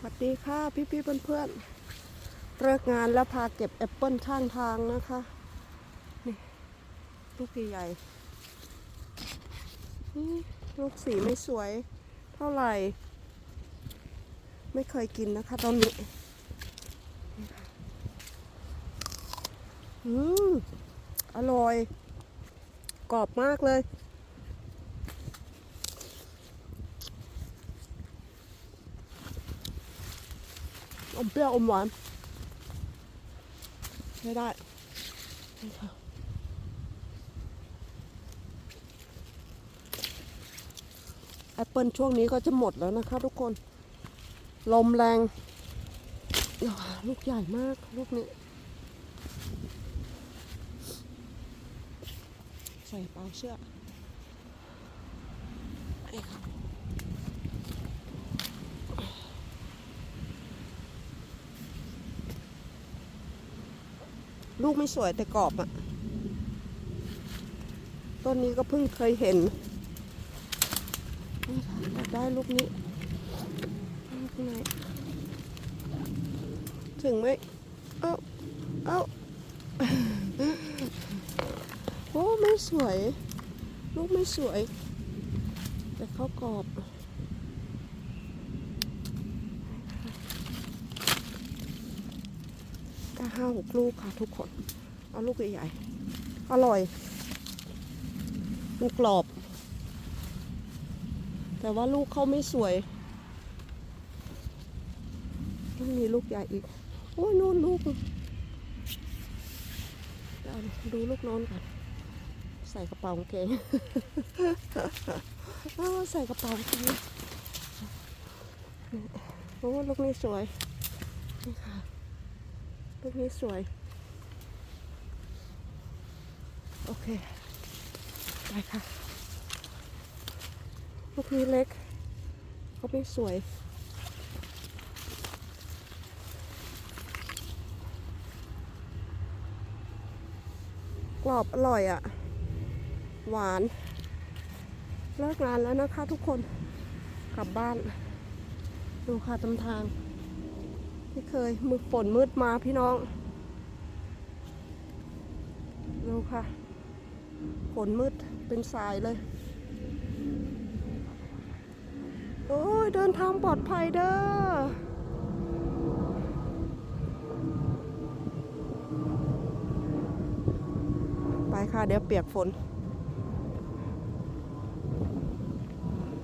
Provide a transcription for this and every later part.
สวัสดีค่ะพี่พี่ๆเพื่อนๆเลิกงานแล้วพาเก็บแอปเปิลข้างทางนะคะ นี่ ลูกใหญ่นี่ลูกสีไม่สวยเท่าไหร่ ไม่เคยกินนะคะตอนนี้อืมอร่อย กรอบมากเลย อมเปรี้ยวอมหวานใช้ได้แอปเปิลช่วงนี้ก็จะหมดแล้วนะคะทุกคน ลมแรง ลูกใหญ่มาก ลูกนี้ ใส่เปล่าเชือก ลูกไม่สวยแต่กรอบอะต้นนี้ก็เพิ่งเคยเห็นได้ลูกนี้ถึงไหมเอ้าเอ้าโอ้ไม่สวย ลูกไม่สวย แต่เขากรอบ ก็ห้าหกลูกค่ะทุกคน เอาลูกใหญ่ๆ อร่อยมันกรอบ แต่ว่าลูกเขาไม่สวยต้องมีลูกใหญ่อีก โอ้ยนู่นลูกดูลูกนอนก่อน ใส่กระเป๋าเกงใส่กระเป๋าเกงโอ้ลูกนี้สวยนี่ค่ะ ลูกนี้สวย โอเค ไปค่ะลูกนี้เล็กก็ไม่สวยกรอบอร่อยอะ่ะ หวาน เลิกงานแล้วนะคะทุกคนกลับบ้าน ดูค่ะตำทาง เคยมือฝนมืดมาพี่น้อง ดูค่ะ ฝนมืดเป็นสายเลย โอ้ย เดินทางปลอดภัยเด้อไปค่ะ เดี๋ยวเปียกฝน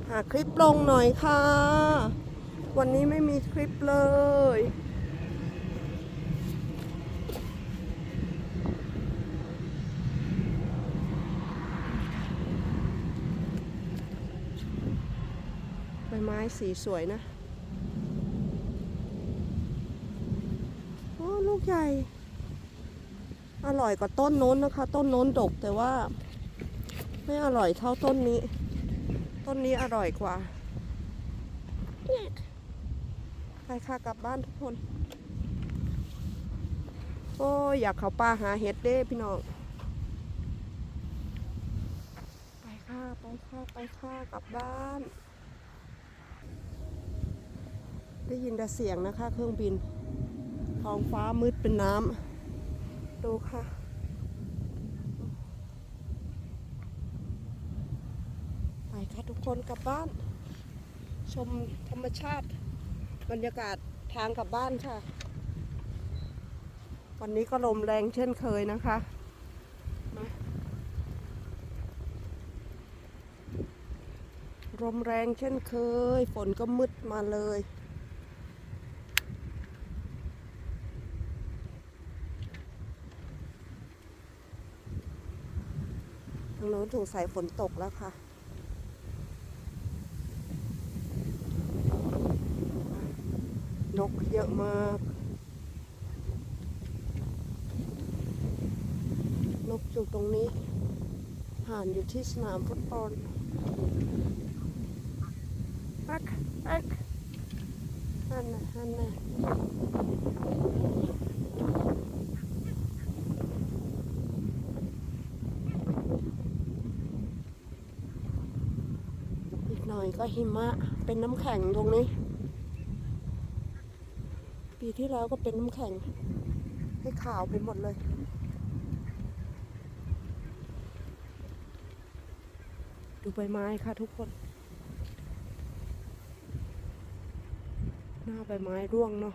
หาคลิปลงหน่อยค่ะวันนี้ไม่มีคลิปเลย บไม้สีสวยนะ โอ้ลูกใหญ่ อร่อยกว่าต้นโน้นนะคะ ต้นโน้นดกแต่ว่า ไม่อร่อยเท่าต้นนี้ ต้นนี้อร่อยกว่าไปค่ะกลับบ้านทุกคน โอ้ยอยากเขาป่าหาเห็ดเด้พี่น้องไปค่ะไปค่ะไปค่ะกลับบ้าน ได้ยินแต่เสียงนะคะ เครื่องบิน ท้องฟ้ามืดเป็นน้ำ ดูค่ะ ไปค่ะทุกคนกลับบ้าน ชมธรรมชาติ บรรยากาศทางกลับบ้านค่ะ วันนี้ก็ลมแรงเช่นเคยนะคะลมแรงเช่นเคย ฝนก็มืดมาเลยางโน้นถูกสายฝนตกแล้วค่ะ นกเยอะมาก นกอยู่ตรงนี้ห่านอยู่ที่สนามฟุตบอลอักอักฮันนะฮันนะอีกหน่ อยก็หิมะ เป็นน้ำแข็งตรงนี้ ปีที่แล้วก็เป็นน้ำแข็งให้ขาวไปหมดเลยดูใบไม้ค่ะทุกคน หน้าใบไม้ร่วงเนาะ